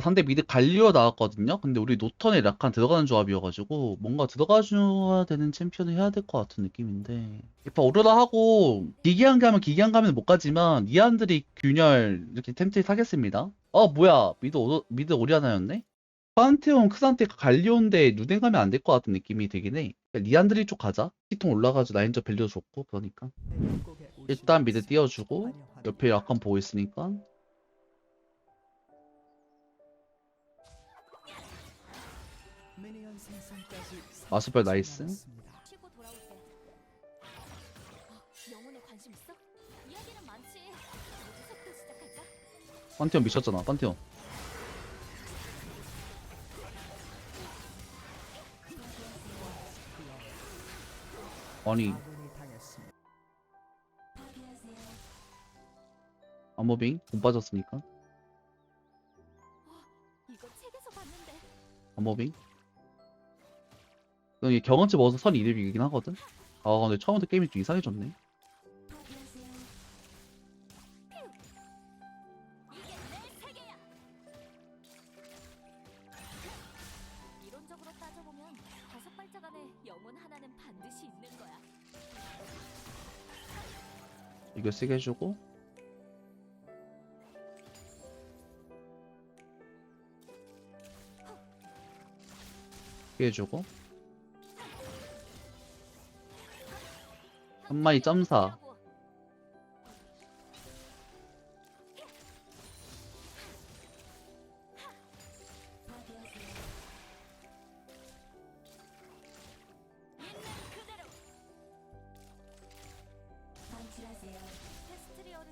상대 미드 갈리오 나왔거든요. 근데 우리 노턴에 약간 들어가는 조합이어가지고 뭔가 들어가줘야 되는 챔피언을 해야 될 것 같은 느낌인데. 이파 오로라 하고 기기한 가면 기기한 가면 못 가지만 니안드리 균열 이렇게 템트리 사겠습니다. 어 뭐야 미드 오로, 미드 오리아나였네? 판테온 크산테 갈리오인데 누덴 가면 안 될 것 같은 느낌이 들긴 해. 리안드리 쪽 가자. 히통 올라가지고 라인저 밸류 좋고 그러니까. 일단 미드 띄워주고 옆에 약간 보고 있으니까 마수별 나이스. 쉬고 돌아올게. 어, 영혼에 관심 있어? 이야기는 많지. 모두부터 시작할까? 판테온 미쳤잖아 판테온 아니 암모빙 돈 빠졌으니까 이거 책에서 봤는데. 암모빙 이 경험치 먹어서 선 이득이긴 하거든? 아 근데 처음부터 게임이 좀 이상해졌네. 이게. 이거 쓰게 해주고. 쓰게 해주고 한 마리 점사.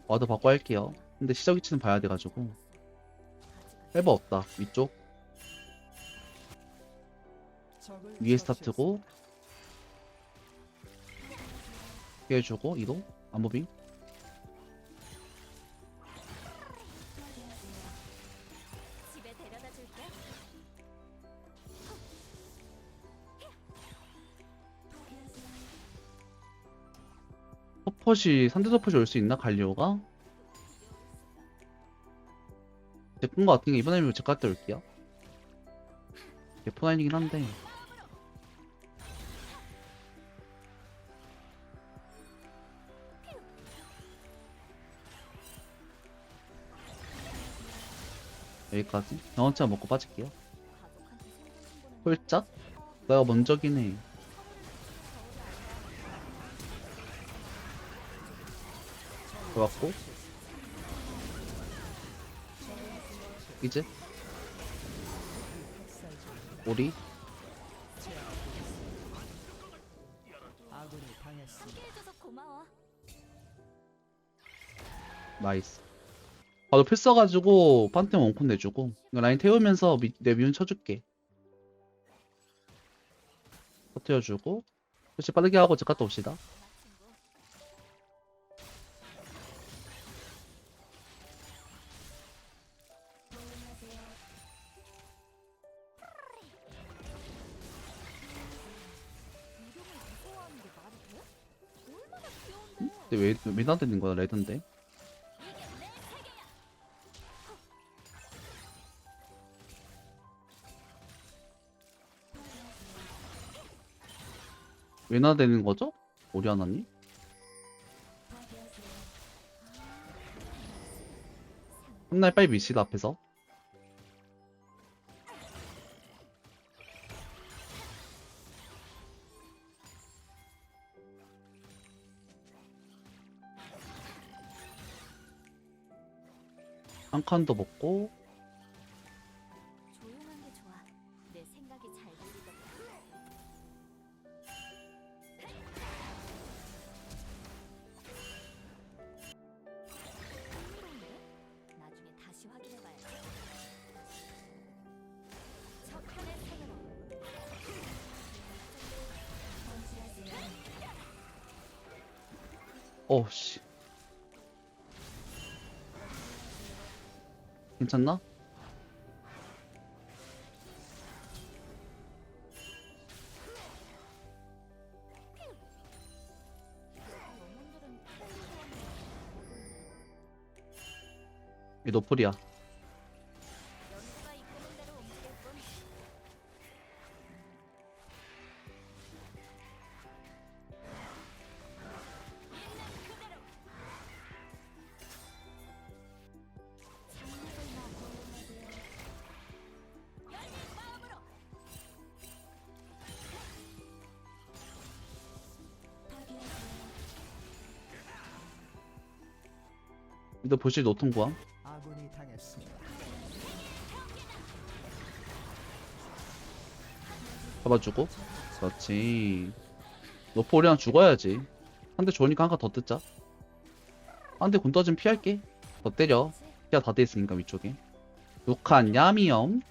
와드 바꿔 할게요. 근데 시작 위치는 봐야 돼가지고. 해버 없다. 위쪽. 위에 스타트고 피해 주고 이동? 암무빙 집에 데려다 줄게. 서폿이 상대 서폿이 올 수 있나 갈리오가? 예쁜 거 같은 게 이번에 제가 갔다 올게요. 예쁜 아이긴 한데 여기까지? 경험치만 먹고 빠질게요. 홀짝? 내가 먼저긴 해. 들어갔고. 이제? 우리. 나이스 바로 필 써가지고 판테온 원콘 내주고 라인 태우면서 미, 내 미운 쳐줄게. 터트려주고 그렇지 빠르게 하고 집 갔다 옵시다. 귀여운데? 근데 왜, 왜 나대는 거야 레드인데 왜 나대는 거죠? 오리아나님? 한날 빨리 미시다 앞에서 한 칸도 먹고 어 씨 괜찮나? 영혼들은 이 노플이야 미드 보실 노통 구함? 아군이 당했습니다. 잡아주고. 그렇지. 노포 우리랑 죽어야지. 한 대 좋으니까 한 칸 더 뜯자. 한 대 군떠좀 피할게. 더 때려. 피가 다 돼 있으니까 위쪽에. 육한 야미염.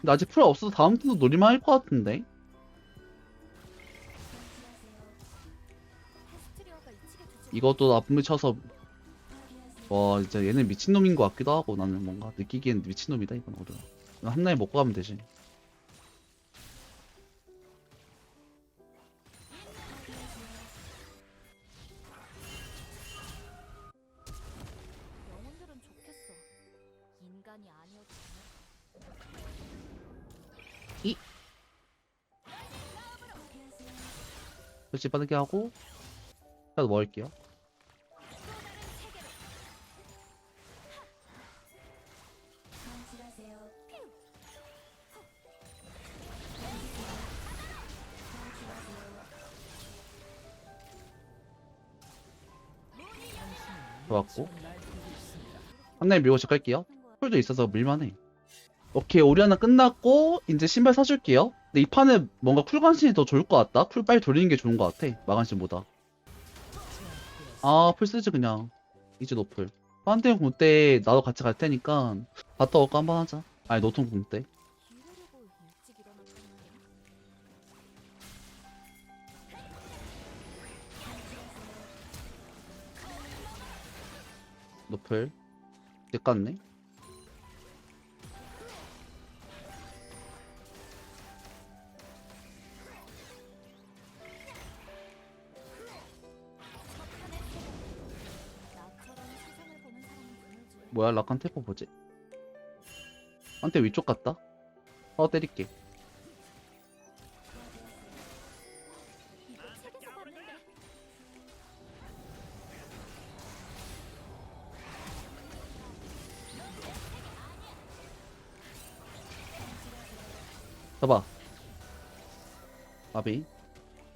근데 아직 풀 없어서 다음 턴도 노리만 할 것 같은데 이것도 나쁨을 쳐서 와 진짜 얘는 미친놈인 것 같기도 하고 나는 뭔가 느끼기엔 미친놈이다 이건 어려 한 나에 먹고 가면 되지 영혼들은 좋겠어. 인간이 아니어도 돼. 설치 빠르게 하고 자도 먹을게요 좋았고 한 나에 밀고 시작할게요 풀도 있어서 밀만해 오케이 오리아나 끝났고 이제 신발 사줄게요 근데 이 판에 뭔가 쿨간신이 더 좋을 것 같다 쿨 빨리 돌리는 게 좋은 것 같아 마간신보다 아, 풀 쓰지 그냥. 이제 노플. 판테온 궁때 나도 같이 갈 테니까 갔다 올까 한번 하자. 아니 노통 궁때. 노플. 드물지. 뭐야 라칸 테퍼 뭐지? 한테 위쪽 갔다. 어 때릴게. 잡아. 아비.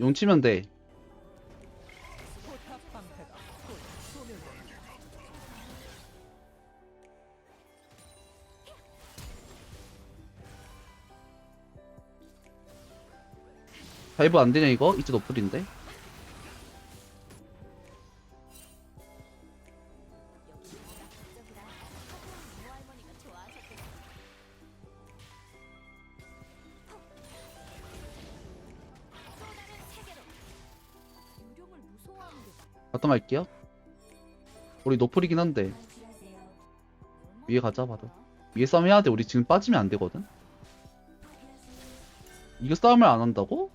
용 치면 돼. 다이브 안 되냐 이거? 이제 노플인데. 바텀 할게요. 우리 노플이긴 한데 위에 가자 봐도. 위에 싸움 해야 돼. 우리 지금 빠지면 안 되거든. 이거 싸움을 안 한다고?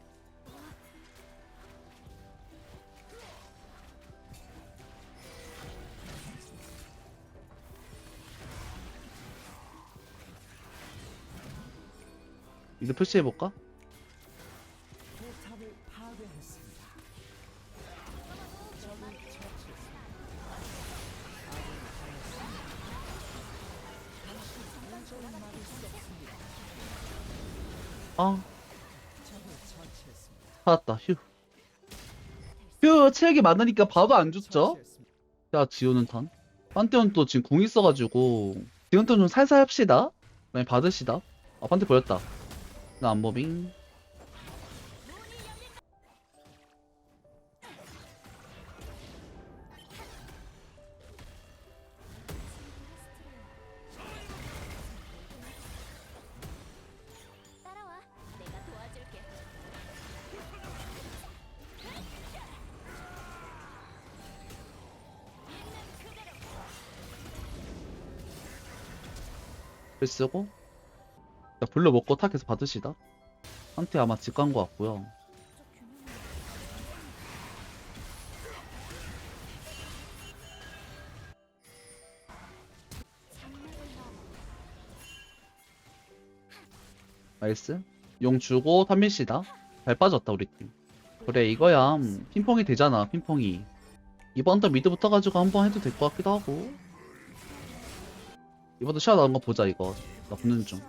이거 표시해볼까? 체력이 많으니까 봐도 안 죽죠? 자, 지우는 턴. 판테온 또 지금 궁 있어가지고 지금 턴좀 살살 합시다. 많이 받으시다. 아, 판테 보였다. 나 안보빙. 글 쓰고. 자, 블루 먹고 탁해서 받으시다. 판테 아마 집간거 같고요. 나이스. 용 주고 탐밀시다. 잘 빠졌다, 우리 팀. 그래, 이거야. 음, 핑퐁이 되잖아, 핑퐁이. 이번 턴 미드 붙어가지고 한번 해도 될 것 같기도 하고. 이번에 시야 나온 거 보자 이거. 나 붙는 중.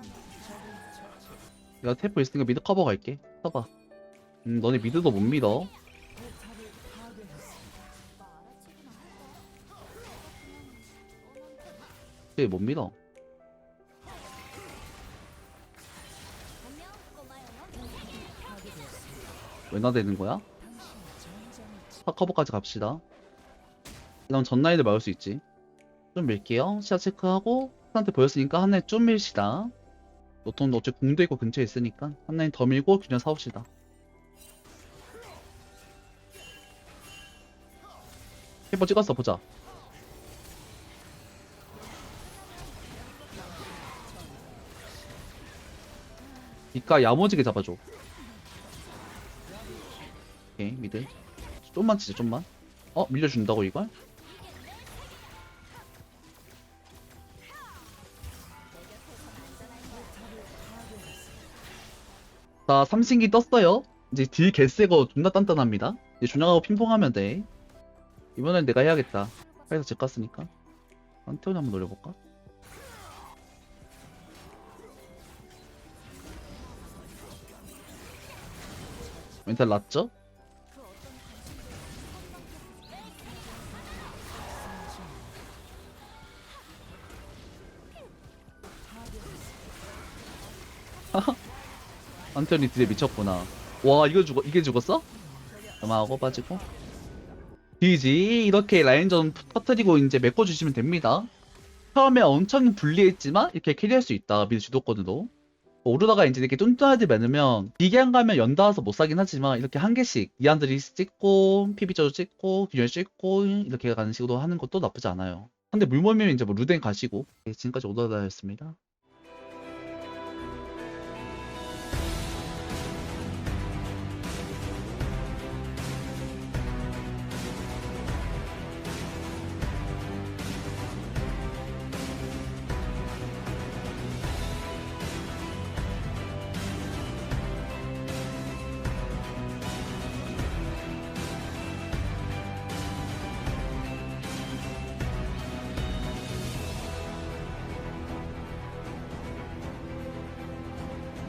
내가 테프 있으니까 미드 커버 갈게. 써봐. 음 너네 미드도 못 믿어. 되게 못 믿어. 왜나 되는 거야? 파 커버까지 갑시다. 그럼 전라인을 막을 수 있지. 좀 밀게요. 시야 체크하고 한테 보였으니까 한 라인 좀 밀시다. 노턴도 어차피 궁도 있고 근처에 있으니까 한 라인 더 밀고 균열 사옵시다. 해보 찍었어 보자. 이까 야무지게 잡아줘. 오케이 미드. 좀만 치자 좀만. 어 밀려준다고 이걸? 자 삼신기 떴어요. 이제 딜 개쎄고 존나 단단합니다. 이제 준영하고 핑퐁하면 돼. 이번엔 내가 해야겠다. 파이서 집 갔으니까. 안테온이 한번 노려볼까? 멘탈 났죠? 안테온이 딜에 미쳤구나. 와 이거 죽어 이게 죽었어? 아마하고 빠지고. 디지 이렇게 라인전 터트리고 이제 메꿔주시면 됩니다. 처음에 엄청 불리했지만 이렇게 캐리할 수 있다 미드 주도권으로. 오르다가 이제 이렇게 애들 많으면 비계한 가면 연달아서 못 사긴 하지만 이렇게 한 개씩 이안들이 찍고 피비저도 찍고 균열 찍고 이렇게 가는 식으로 하는 것도 나쁘지 않아요. 근데 물몸이면 이제 뭐 루덴 가시고 네, 지금까지 오더다였습니다.